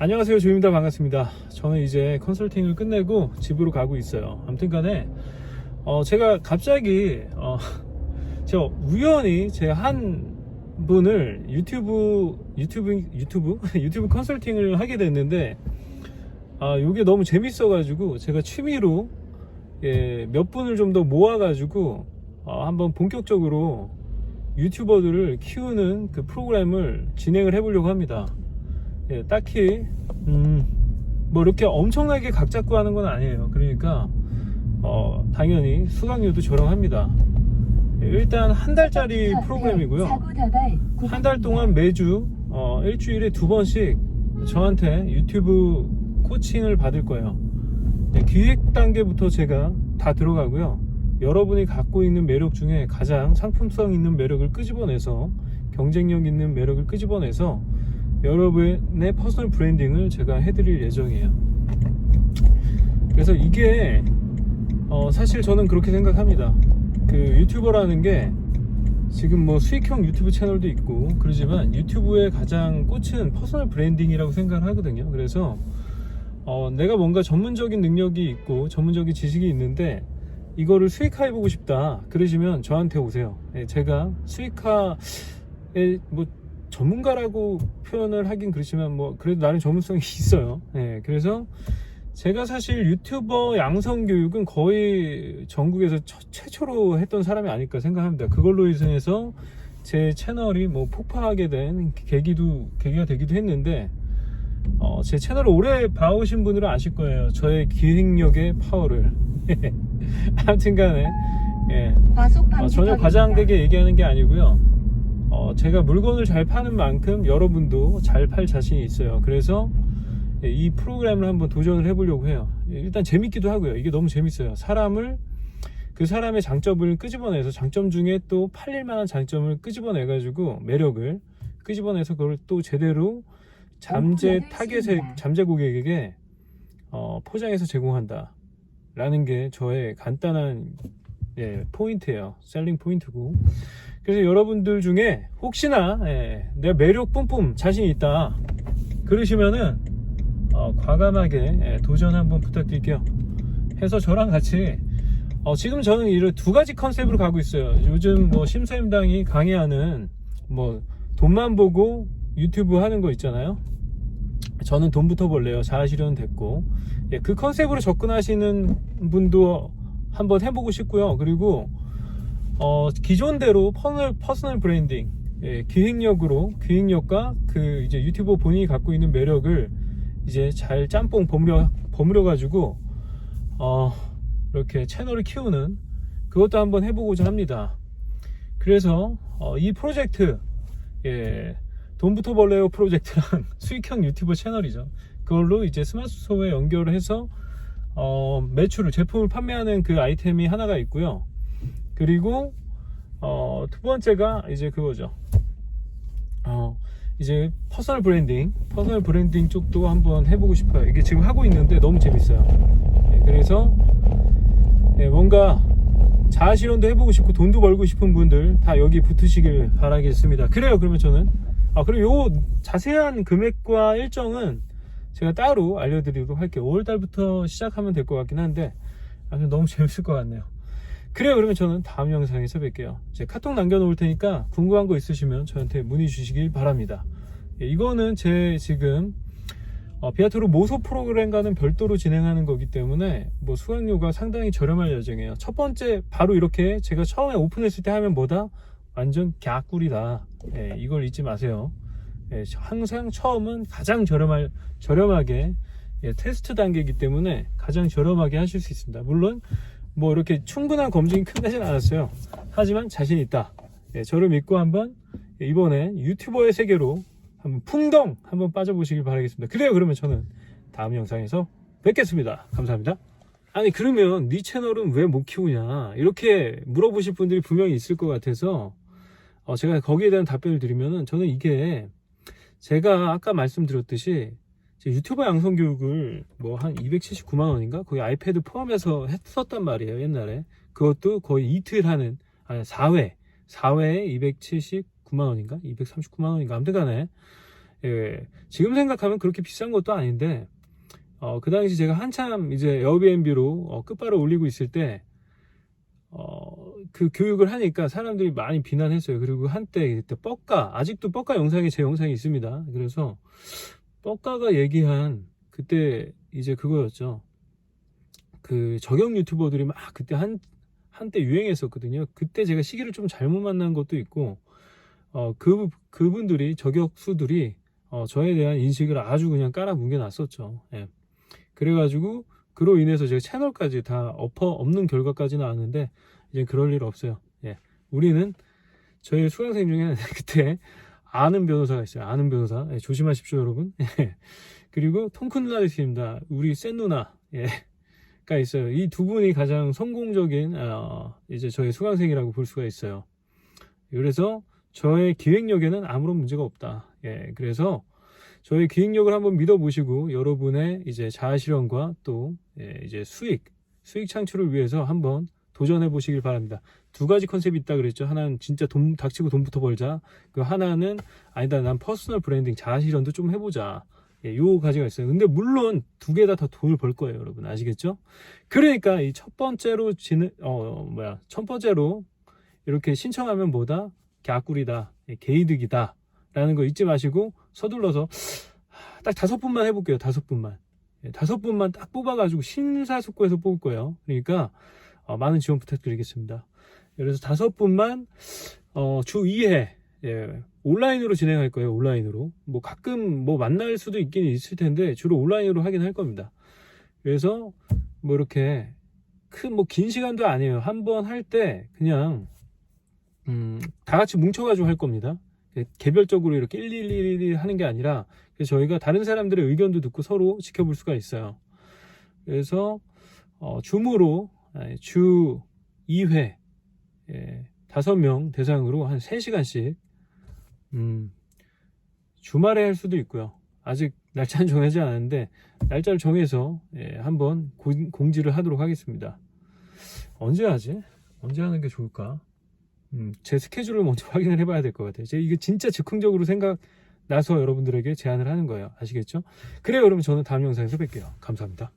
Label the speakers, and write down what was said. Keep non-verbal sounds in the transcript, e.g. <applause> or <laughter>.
Speaker 1: 안녕하세요 조입니다. 반갑습니다. 저는 이제 컨설팅을 끝내고 집으로 가고 있어요. 아무튼 간에 어, 제가 갑자기 어, <laughs> 제가 우연히 제 한 분을 유튜브 유튜브 유튜브? <laughs> 유튜브 컨설팅을 하게 됐는데 아 요게 너무 재밌어 가지고 제가 취미로 예, 몇 분을 좀 더 모아 가지고 어, 한번 본격적으로 유튜버들을 키우는 그 프로그램을 진행을 해 보려고 합니다. 예, 딱히 음, 뭐 이렇게 엄청나게 각 잡고 하는 건 아니에요. 그러니까 어, 당연히 수강료도 저렴합니다. 예, 일단 한 달짜리 프로그램이고요. 한 달 동안 매주 어, 일주일에 두 번씩 저한테 유튜브 코칭을 받을 거예요. 네, 기획 단계부터 제가 다 들어가고요. 여러분이 갖고 있는 매력 중에 가장 상품성 있는 매력을 끄집어내서 경쟁력 있는 매력을 끄집어내서 여러분의 퍼스널 브랜딩을 제가 해드릴 예정이에요. 그래서 이게 어, 사실 저는 그렇게 생각합니다. 그 유튜버라는 게 지금 뭐 수익형 유튜브 채널도 있고 그러지만 유튜브의 가장 꽃은 퍼스널 브랜딩이라고 생각을 하거든요. 그래서 어, 내가 뭔가 전문적인 능력이 있고 전문적인 지식이 있는데 이거를 수익화해 보고 싶다 그러시면 저한테 오세요 예, 제가 수익화에 뭐 전문가라고 표현을 하긴 그렇지만 뭐 그래도 나름 전문성이 <laughs> 있어요 예, 그래서 제가 사실 유튜버 양성 교육은 거의 전국에서 처- 최초로 했던 사람이 아닐까 생각합니다 그걸로 인해서 제 채널이 뭐 폭파하게 된 계기도 계기가 되기도 했는데 어, 제 채널을 오래 봐오신 분들은 아실 거예요. 저의 기획력의 파워를. <laughs> 아무튼 간에, 예. 어, 전혀 과장되게 얘기하는 게 아니고요. 어, 제가 물건을 잘 파는 만큼 여러분도 잘 팔 자신이 있어요. 그래서 예, 이 프로그램을 한번 도전을 해보려고 해요. 예, 일단 재밌기도 하고요. 이게 너무 재밌어요. 사람을 그 사람의 장점을 끄집어내서 장점 중에 또 팔릴 만한 장점을 끄집어내가지고 매력을 끄집어내서 그걸 또 제대로 잠재
Speaker 2: 오픈을
Speaker 1: 타겟의
Speaker 2: 했습니다.
Speaker 1: 잠재 고객에게 어, 포장해서 제공한다. 라는 게 저의 간단한 예, 포인트예요. 셀링 포인트고. 그래서 여러분들 중에 혹시나 예, 내가 매력 뿜뿜 자신이 있다. 그러시면은 어, 과감하게 예, 도전 한번 부탁드릴게요. 해서 저랑 같이 어, 지금 저는 이런 두 가지 컨셉으로 가고 있어요. 요즘 뭐 심사임당이 강의하는 뭐 돈만 보고 유튜브 하는 거 있잖아요. 저는 돈부터 벌래요. 자아실현 됐고 예, 그 컨셉으로 접근하시는 분도 한번 해보고 싶고요. 그리고 어, 기존대로 퍼널, 퍼스널 브랜딩 예, 기획력으로 기획력과 그 이제 유튜버 본인이 갖고 있는 매력을 이제 잘 짬뽕 버무려 버무려 가지고 어, 이렇게 채널을 키우는 그것도 한번 해보고자 합니다. 그래서 어, 이 프로젝트 예, 돈부터 벌래요 프로젝트랑 <laughs> 수익형 유튜버 채널이죠. 그걸로 이제 스마트 스토어에 연결을 해서 어, 매출을 제품을 판매하는 그 아이템이 하나가 있고요. 그리고 어, 두 번째가 이제 그거죠. 어, 이제 퍼스널 브랜딩, 퍼스널 브랜딩 쪽도 한번 해보고 싶어요. 이게 지금 하고 있는데 너무 재밌어요. 예, 그래서 예, 뭔가 자아실현도 해보고 싶고 돈도 벌고 싶은 분들 다 여기 붙으시길 바라겠습니다. 그래요. 그러면 저는 아 그리고 요 자세한 금액과 일정은 제가 따로 알려드리도록 할게요. 5월달부터 시작하면 될 것 같긴 한데 아주 너무 <laughs> 재밌을 것 같네요. 그래요. 그러면 저는 다음 영상에서 뵐게요. 제 카톡 남겨놓을 테니까 궁금한 거 있으시면 저한테 문의 주시길 바랍니다. 예, 이거는 제 지금 어, 비아트로 모소 프로그램과는 별도로 진행하는 거기 때문에 뭐 수강료가 상당히 저렴할 예정이에요. 첫 번째 바로 이렇게 제가 처음에 오픈했을 때 하면 뭐다? 완전 갸꿀이다. 예, 이걸 잊지 마세요. 예, 항상 처음은 가장 저렴할 저렴하게 예, 테스트 단계이기 때문에 가장 저렴하게 하실 수 있습니다. 물론 뭐 이렇게 충분한 검증이 끝나진 않았어요. 하지만 자신 있다. 예, 저를 믿고 한번 이번에 유튜버의 세계로 한번 풍덩 한번 빠져보시길 바라겠습니다. 그래요. 그러면 저는 다음 영상에서 뵙겠습니다. 감사합니다. 아니 그러면 네 채널은 왜 못 키우냐 이렇게 물어보실 분들이 분명히 있을 것 같아서 어, 제가 거기에 대한 답변을 드리면은 저는 이게 제가 아까 말씀드렸듯이 제 유튜버 양성 교육을 뭐 한 279만 원인가? 거기 아이패드 포함해서 했었단 말이에요 옛날에. 그것도 거의 이틀 하는 아니 4회 4회에 279만 원인가? 239만 원인가? 아무튼 간에. 예, 지금 생각하면 그렇게 비싼 것도 아닌데 어, 그 당시 제가 한참 이제 에어비앤비로 어, 끝발을 올리고 있을 때 어, 그 교육을 하니까 사람들이 많이 비난했어요. 그리고 한때 그때 뻑가 아직도 뻑가 영상이 제 영상이 있습니다. 그래서 뻑가가 얘기한 그때 이제 그거였죠. 그 저격 유튜버들이 막 그때 한 한때 유행했었거든요. 그때 제가 시기를 좀 잘못 만난 것도 있고 어, 그 그분들이 저격수들이 어, 저에 대한 인식을 아주 그냥 깔아 뭉개 놨었죠. 예. 그래가지고 그로 인해서 제가 채널까지 다 엎어 없는 결과까지 나왔는데 이제 그럴 일 없어요. 예. 우리는 저희 수강생 중에 <laughs> 그때 아는 변호사가 있어요. 아는 변호사. 예, 조심하십시오, 여러분. <laughs> 예. 그리고 통큰 누나 있습니다. 우리 센 누나. 예. 가 있어요. 이 두 분이 가장 성공적인 어, 이제 저의 수강생이라고 볼 수가 있어요. 그래서 저의 기획력에는 아무런 문제가 없다. 예. 그래서 저희 기획력을 한번 믿어보시고 여러분의 이제 자아실현과 또 예, 이제 수익, 수익 창출을 위해서 한번 도전해 보시길 바랍니다. 두 가지 컨셉이 있다 그랬죠. 하나는 진짜 돈 닥치고 돈부터 벌자. 그 하나는 아니다. 난 퍼스널 브랜딩 자아실현도 좀 해보자. 예, 요 가지가 있어요. 근데 물론 두 개다더 돈을 벌 거예요, 여러분. 아시겠죠? 그러니까 이 첫 번째로 지는 어 뭐야 첫 번째로 이렇게 신청하면 뭐다? 갸꿀이다, 예, 개이득이다. 라는 거 잊지 마시고 서둘러서 하, 딱 다섯 분만 해볼게요. 다섯 분만. 예, 다섯 분만 딱 뽑아가지고 심사숙고해서 뽑을 거예요. 그러니까 어, 많은 지원 부탁드리겠습니다. 그래서 다섯 분만 어, 주 2회 예, 온라인으로 진행할 거예요. 온라인으로. 뭐 가끔 뭐 만날 수도 있긴 있을 텐데 주로 온라인으로 하긴 할 겁니다. 그래서 뭐 이렇게 큰 뭐 긴 시간도 아니에요. 한 번 할 때 그냥 음, 다 같이 뭉쳐가지고 할 겁니다. 예, 개별적으로 이렇게 111 하는 게 아니라 저희가 다른 사람들의 의견도 듣고 서로 지켜볼 수가 있어요. 그래서 어, 줌으로 주 2회 예, 5명 대상으로 한 3시간씩 음, 주말에 할 수도 있고요. 아직 날짜는 <laughs> 정해지 않았는데 날짜를 정해서 예, 한번 고- 공지를 하도록 하겠습니다. 언제 하지? 언제 하는 게 좋을까? 음, 제 스케줄을 먼저 <laughs> 확인을 해봐야 될 것 같아요. 제가 이게 진짜 즉흥적으로 생각 나서 여러분들에게 제안을 하는 거예요. 아시겠죠? 그래요, 여러분. 저는 다음 영상에서 뵐게요. 감사합니다.